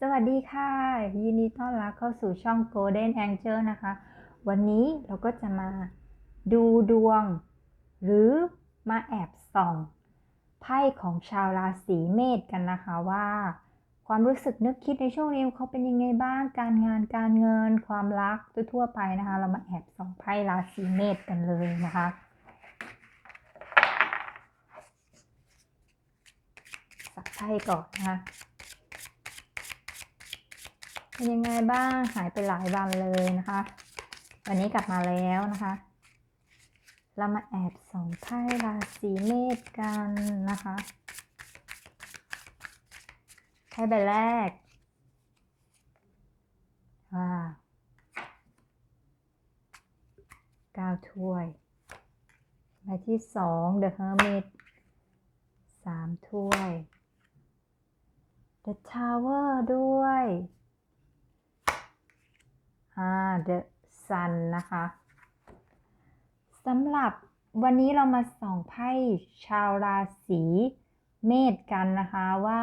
สวัสดีค่ะ ยินดีต้อนรับเข้าสู่ช่อง Golden Angel นะคะ วันนี้เราก็จะมาดูดวง หรือมาแอบส่องไพ่ของชาวราศีเมษกันนะคะว่า ความรู้สึกนึกคิดในช่วงนี้เขาเป็นยังไงบ้างการงานการเงินความรักทั่วๆไปนะคะ เรามาแอบส่องไพ่ราศีเมษกันเลยนะคะสักไพ่ก่อนนะคะ เป็นยังไงบ้างหายไปหลายวันเลยนะคะ วันนี้กลับมาแล้วนะคะ เรามาแอบส่องไพ่ราศีเมษกันนะคะไพ่ใบแรกว้าเก้าถ้วยใบที่สอง The Hermit สามถ้วย The Tower ด้วย อ่า The Sun นะคะสำหรับวันนี้เรามาส่องไพ่ชาวราศีเมษกันนะคะว่า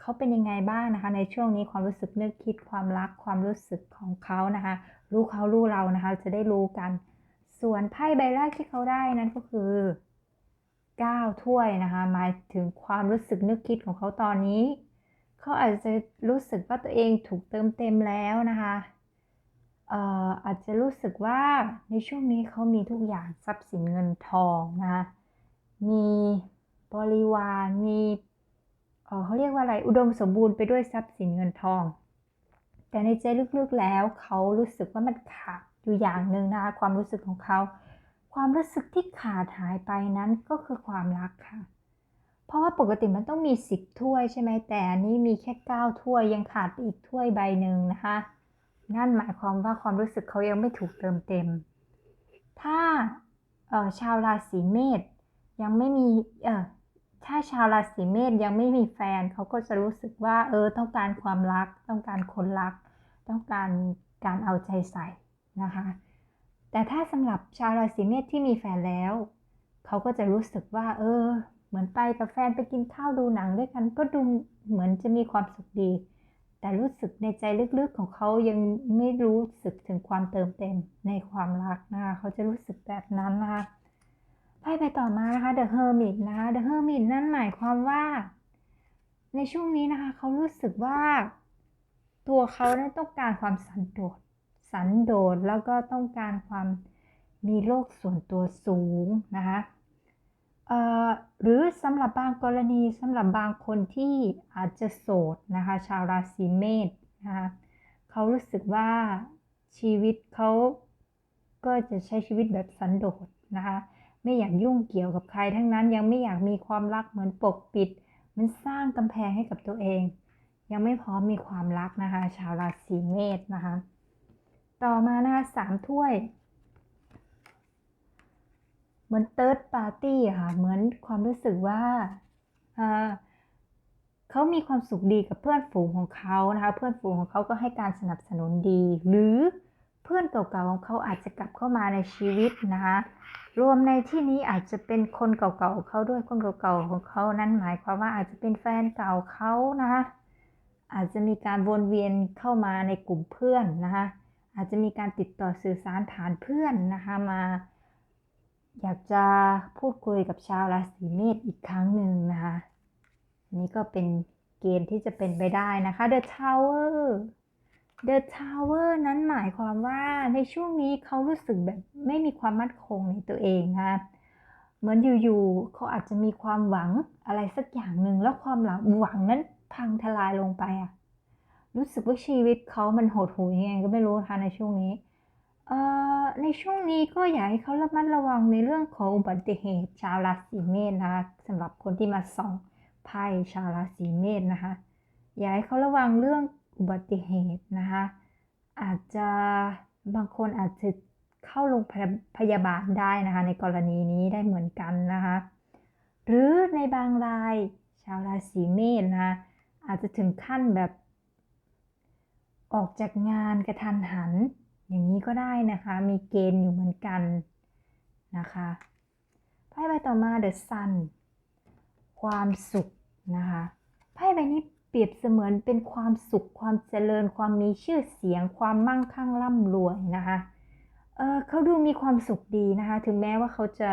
เขาเป็นยังไงบ้างนะคะ ในช่วงนี้ความรู้สึกนึกคิดความรักความรู้สึกของเขานะคะรู้เขารู้เรานะคะ จะได้รู้กัน ส่วนไพ่ใบแรกที่เขาได้นั้นก็คือ9ถ้วยนะคะหมายถึงความรู้สึกนึกคิดของเขาตอนนี้ เขาอาจจะรู้สึกว่าตัวเองถูกเติมเต็มแล้วนะคะ อาจจะรู้สึกว่าในช่วงนี้เขามีทุกอย่างทรัพย์สินเงินทองนะมีบริวารมีเเขาเรียกว่าอะไรอุดมสมบูรณ์ไปด้วยทรัพย์สินเงินทอง แต่ในใจลึกๆแล้วเขารู้สึกว่ามันขาดอยู่อย่างหนึ่งนะคะความรู้สึกของเขา ความรู้สึกที่ขาดหายไปนั้นก็คือความรักค่ะ เพราะว่าปกติมันต้องมี 10 ถ้วยใช่ไหมแต่อันนี้มีแค่ 9 ถ้วยยังขาดอีกถ้วยใบหนึ่งนะคะ นั่นหมายความว่าความรู้สึกเขายังไม่ถูกเติมเต็ม ถ้าชาวราศีเมษยังไม่มีเอ่อถ้าชาวราศีเมษยังไม่มีแฟนเขาก็จะรู้สึกว่า เออ ต้องการความรัก ต้องการคนรัก ต้องการการเอาใจใส่นะคะ แต่ถ้าสำหรับชาวราศีเมษที่มีแฟนแล้ว เขาก็จะรู้สึกว่า เออ เหมือนไปกับแฟนไปกินข้าวดูหนังด้วยกัน ก็ดูเหมือนจะมีความสุขดี แต่รู้สึกในใจลึกๆของเขายังไม่รู้สึกถึงความเติมเต็มในความรักนะคะเขาจะรู้สึกแบบนั้นนะคะไพ่ไปต่อมานะคะ The Hermit นะคะ The Hermit นั่นหมายความว่า ในช่วงนี้นะคะเขารู้สึกว่า ตัวเขานั้นต้องการความสันโดษสันโดษแล้วก็ต้องการความมีโลกส่วนตัวสูงนะคะ หรือสำหรับบางกรณีสำหรับบางคนที่อาจจะโสดนะคะชาวราศีเมษนะคะเขารู้สึกว่าชีวิตเขาก็จะใช้ชีวิตแบบสันโดษนะคะไม่อยากยุ่งเกี่ยวกับใครทั้งนั้นยังไม่อยากมีความรักเหมือนปกปิด มันสร้างกำแพงให้กับตัวเอง ยังไม่พร้อมมีความรักนะคะ ชาวราศีเมษนะคะ ต่อมานะคะสามถ้วย มือนเติร์ดปาร์ตี้ค่ะ เหมือนความรู้สึกว่าเขามีความสุขดีกับเพื่อนฝูงของเขานะคะ เพื่อนฝูงของเขาก็ให้การสนับสนุนดี หรือเพื่อนเก่าๆของเขาอาจจะกลับเข้ามาในชีวิตนะคะ รวมในที่นี้อาจจะเป็นคนเก่าๆของเขาด้วย คนเก่าๆของเขานั้นหมายความว่าอาจจะเป็นแฟนเก่าเขานะคะ อาจจะมีการวนเวียนเข้ามาในกลุ่มเพื่อนนะคะ อาจจะมีการติดต่อสื่อสารผ่านเพื่อนนะคะมา อยากจะพูดคุยกับชาวราศีเมษอีกครั้งหนึ่งนะคะนนี้ก็เป็นเกณฑ์ที่จะเป็นไปได้นะคะ The Tower The Tower นั้นหมายความว่าในช่วงนี้เขารู้สึกแบบไม่มีความมั่นคงในตัวเองนะคะเหมือนอยู่ๆเขาอาจจะมีความหวังอะไรสักอย่างหนึ่งแล้วความหวังนั้นพังทลายลงไปอะรู้สึกว่าชีวิตเขามันหดหู่ยังไงก็ไม่รู้นะคะในช่วงนี้ เอ่อในช่วงนี้ก็อยากให้เขาระมัดระวังในเรื่องของอุบัติเหตุชาวราศีเมษนะคะสำหรับคนที่มาส่องไพ่ชาวราศีเมษนะคะอยากให้เขาระวังเรื่องอุบัติเหตุนะคะอาจจะบางคนอาจจะเข้าโรงพยาบาลได้นะคะ ในกรณีนี้ได้เหมือนกันนะคะหรือในบางรายชาวราศีเมษนะคะอาจจะถึงขั้นแบบ ออกจากงานกระทันหัน อย่างนี้ก็ได้นะคะ มีเกณฑ์อยู่เหมือนกันนะคะไพ่ใบต่อมา The Sun ความสุขนะคะไพ่ใบนี้เปรียบเสมือนเป็นความสุขความเจริญ ความมีชื่อเสียง ความมั่งคั่งร่ำรวยนะคะเออเขาดูมีความสุขดีนะคะ ถึงแม้ว่าเขาจะ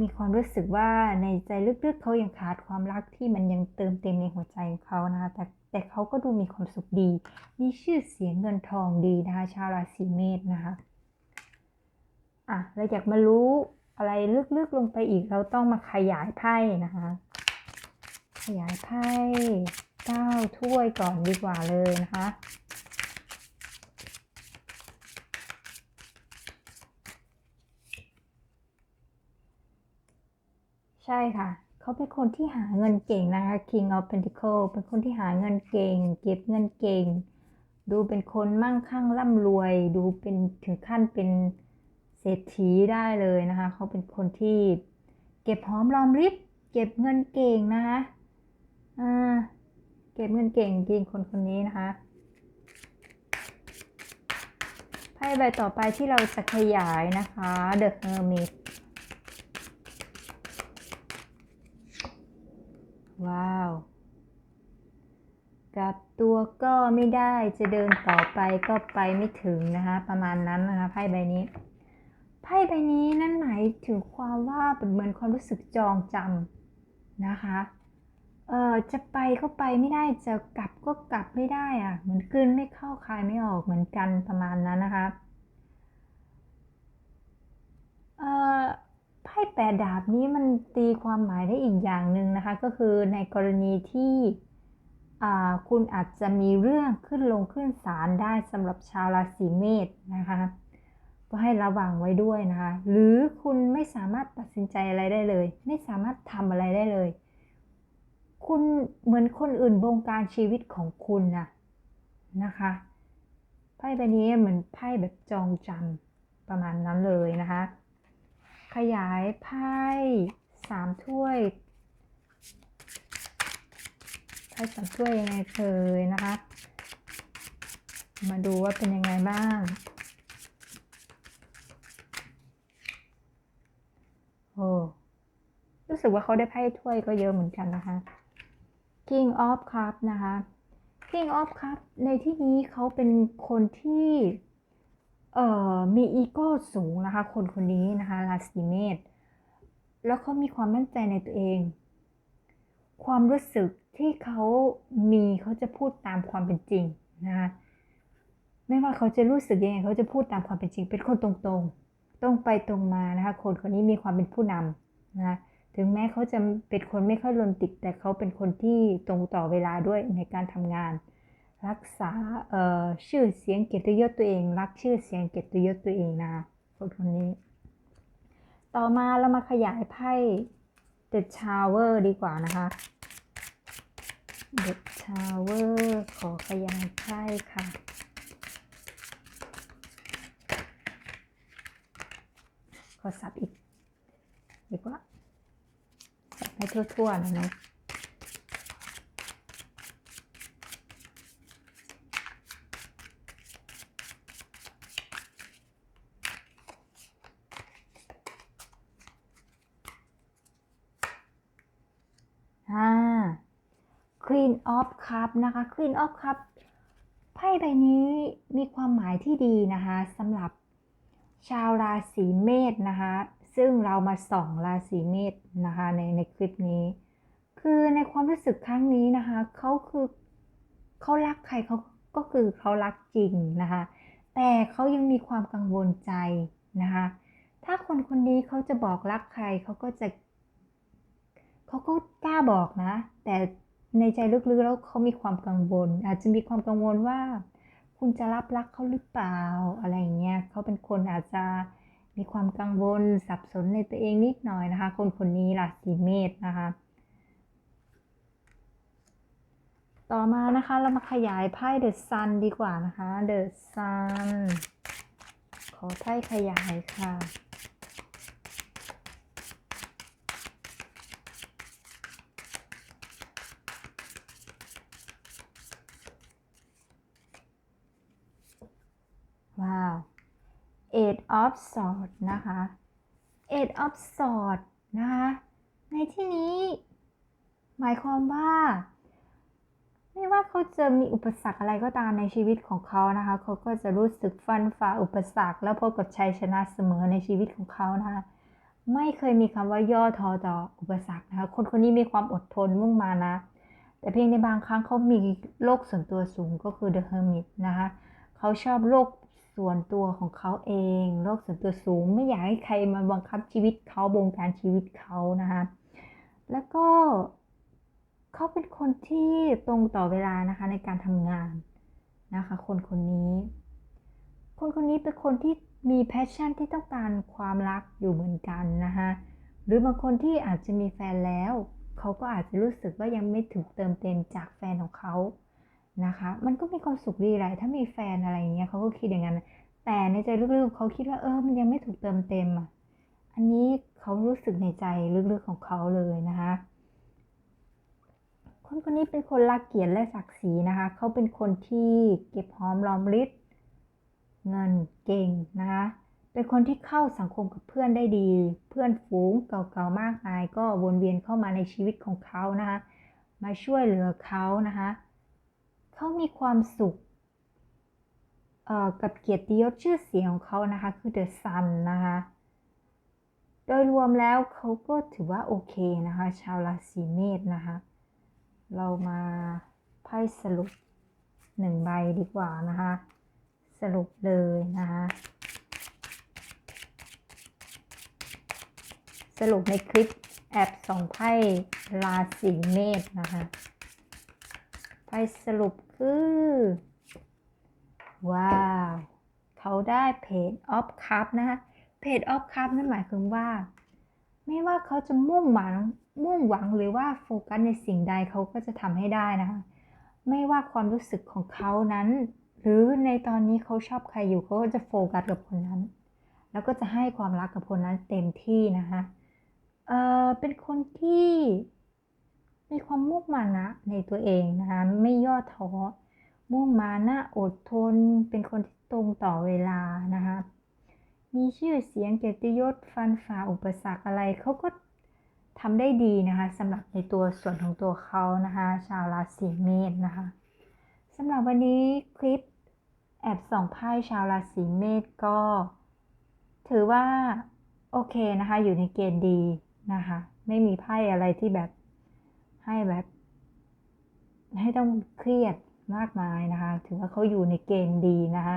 มีความรู้สึกว่าในใจลึกๆ เขายังขาดความรักที่มันยังเติมเต็มในหัวใจของเขานะคะแต่ แต่เขาก็ดูมีความสุขดี มีชื่อเสียงเงินทองดีนะคะชาวราศีเมษนะคะอะเราอยากมารู้อะไรลึกๆลงไปอีกเราต้องมาขยายไพ่นะคะ ขยายไพ่เก้าถ้วยก่อนดีกว่าเลยนะคะใช่ค่ะ เขาเป็นคนที่หาเงินเก่งนะคะ King of Pentacle เป็นคนที่หาเงินเก่ง เก็บเงินเก่ง ดูเป็นคนมั่งคั่งร่ำรวย ดูเป็นถึงขั้นเป็นเศรษฐีได้เลยนะคะ เขาเป็นคนที่เก็บหอมรอมริบ เก็บเงินเก่งนะคะอ่าเก็บเงินเก่งจริงคนคนนี้นะคะไพ่ใบต่อไปที่เราจะขยายนะคะ The Hermit ว้าว กลับตัวก็ไม่ได้จะเดินต่อไปก็ไปไม่ถึงนะคะ ประมาณนั้นนะคะไพ่ใบนี้ ไพ่ใบนี้นั่นหมายถึงความว่าเป็นเหมือนความรู้สึกจองจำนะคะเออจะไปก็ไปไม่ได้จะกลับก็กลับไม่ได้อะเหมือนกลืนไม่เข้าคายไม่ออกเหมือนกันประมาณนั้นนะคะเออ ไพ่แปดดาบนี้มันตีความหมายได้อีกอย่างหนึ่งนะคะ ก็คือในกรณีที่คุณอาจจะมีเรื่องขึ้นลงขึ้นศาลได้สำหรับชาวราศีเมษนะคะ ก็ให้ระวังไว้ด้วยนะคะ หรือคุณไม่สามารถตัดสินใจอะไรได้เลย ไม่สามารถทำอะไรได้เลย คุณเหมือนคนอื่นบงการชีวิตของคุณนะนะคะไพ่ใบนี้เหมือนไพ่แบบจองจำประมาณนั้นเลยนะคะ ขยายไพ่สามถ้วยไพ่สามถ้วยยังไงเคยนะคะ มาดูว่าเป็นยังไงบ้าง โอ้รู้สึกว่าเขาได้ไพ่ถ้วยก็เยอะเหมือนกันนะคะ King of Cup นะคะ King of Cup ในที่นี้เขาเป็นคนที่ เอ่อมีอีโก้สูงนะคะ คนคนนี้นะคะราศีเมษแล้วเขามีความมั่นใจในตัวเอง ความรู้สึกที่เขามีเขาจะพูดตามความเป็นจริงนะคะไม่ว่าเขาจะรู้สึกยังไงเขาจะพูดตามความเป็นจริง เป็นคนตรงๆ ตรงไปตรงมานะคะ คนคนนี้มีความเป็นผู้นำนะคะถึงแม้เขาจะเป็นคนไม่ค่อยโรแมนติกแต่เขาเป็นคนที่ตรงต่อเวลาด้วยในการทำงาน รักษาชื่อเสียงเกียรติยศตัวเอง รักชื่อเสียงเกียรติยศตัวเองนะคนคนนี้ ต่อมาเรามาขยายไพ่ The Tower ดีกว่านะคะ The Tower ขอขยายไพ่ค่ะขอสับอีกดีกว่าสับให้ทั่วๆนะเนาะอ่า Queen of Cup นะคะ Queen of Cup ไพ่ใบนี้มีความหมายที่ดีนะคะสำหรับชาวราศีเมษนะคะ ซึ่งเรามาส่องราศีเมษนะคะในในคลิปนี้ คือในความรู้สึกครั้งนี้นะคะเขาคือเขารักใครเขาก็คือเขารักจริงนะคะ แต่เขายังมีความกังวลใจนะคะ ถ้าคนคนนี้เขาจะบอกรักใครเขาก็จะเขาก็กล้าบอกนะ แต่ ในใจลึกๆแล้วเขามีความกังวล อาจจะมีความกังวลว่า คุณจะรับรักเขาหรือเปล่าอะไรเงี้ยเขาเป็นคนอาจจะมีความกังวลสับสนในตัวเองนิดหน่อยนะคะ คนคนนี้ราศีเมษนะคะ ต่อมานะคะเรามาขยายไพ่เดอะซันดีกว่านะคะเดอะซันขอไพ่ขยายค่ะ ว้าว eight of swords นะคะ eight of swords นะคะ ในที่นี้ หมายความว่า ไม่ว่าเขาจะมีอุปสรรคอะไรก็ตามในชีวิตของเขานะคะ เขาก็จะรู้สึกฟันฝ่าอุปสรรค แล้วพบกับชัยชนะเสมอในชีวิตของเขานะคะ ไม่เคยมีคำว่าย่อท้อต่ออุปสรรคนะคะ คนคนนี้มีความอดทนมุ่งมานะ แต่เพียงในบางครั้งเขามีโลกส่วนตัวสูงก็คือ The Hermit นะคะ เขาชอบโลก ส่วนตัวของเขาเอง โลกส่วนตัวสูง ไม่อยากให้ใครมาบังคับชีวิตเขาบงการชีวิตเขานะคะแล้วก็เขาเป็นคนที่ตรงต่อเวลานะคะในการทำงานนะคะ คนคนนี้ คนคนนี้เป็นคนที่มีแพชชั่นที่ต้องการความรักอยู่เหมือนกันนะคะหรือบางคนที่อาจจะมีแฟนแล้ว เขาก็อาจจะรู้สึกว่ายังไม่ถูกเติมเต็มจากแฟนของเขา นะคะ มันก็มีความสุขดีแหละถ้ามีแฟนอะไรอย่างเงี้ยเขาก็คิดอย่างนั้น แต่ในใจลึกๆเขาคิดว่าเออมันยังไม่ถูกเติมเต็มอะอันนี้เขารู้สึกในใจลึกๆของเขาเลยนะคะคนคนนี้เป็นคนรักเกียรติและศักดิ์ศรีนะคะเขาเป็นคนที่เก็บหอมรอมริบเงินเก่งนะคะเป็นคนที่เข้าสังคมกับเพื่อนได้ดี เพื่อนฝูงเก่าๆมากมาย ก็วนเวียนเข้ามาในชีวิตของเขานะคะ มาช่วยเหลือเขานะคะ เขามีความสุขกับเกียรติยศชื่อเสียงของเขานะคะ คือเดอะซันนะคะ โดยรวมแล้วเขาก็ถือว่าโอเคนะคะ ชาวราศีเมษนะคะ เรามาไพ่สรุปหนึ่งใบดีกว่านะคะ สรุปเลยนะคะ สรุปในคลิปแอบสองไพ่ราศีเมษนะคะ ไพ่สรุป คือ ว้าว เขาได้เพจออฟคัพนะคะเพจออฟคัพนั่นหมายถึงว่า ไม่ว่าเขาจะมุ่งหวังมุ่งหวังหรือว่าโฟกัสในสิ่งใดเขาก็จะทำให้ได้นะคะ ไม่ว่าความรู้สึกของเขานั้น หรือในตอนนี้เขาชอบใครอยู่เขาก็จะโฟกัสกับคนนั้น แล้วก็จะให้ความรักกับคนนั้นเต็มที่นะคะเออเป็นคนที่ มีความมุ่งมั่นนะในตัวเองนะคะไม่ย่อท้อ มุ่งมานะอดทน เป็นคนที่ตรงต่อเวลานะคะมีชื่อเสียงเกียรติยศฟันฝ่าอุปสรรคอะไรเขาก็ทำได้ดีนะคะสำหรับในตัวส่วนของตัวเขานะคะชาวราศีเมษนะคะสำหรับวันนี้คลิปแอบส่องไพ่ชาวราศีเมษก็ ถือว่า โอเคนะคะ อยู่ในเกณฑ์ดีนะคะ ไม่มีไพ่อะไรที่แบบ ให้แบบให้ต้องเครียดมากมายนะคะ ถือว่าเขาอยู่ในเกณฑ์ดีนะคะ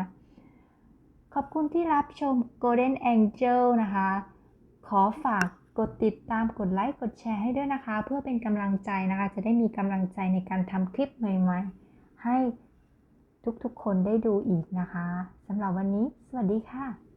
ขอบคุณที่รับชม Golden Angel นะคะ ขอฝากกดติดตามกดไลค์กดแชร์ให้ด้วยนะคะ เพื่อเป็นกำลังใจนะคะ จะได้มีกำลังใจในการทำคลิปใหม่ๆ ให้ทุกๆคนได้ดูอีกนะคะสำหรับวันนี้ สวัสดีค่ะ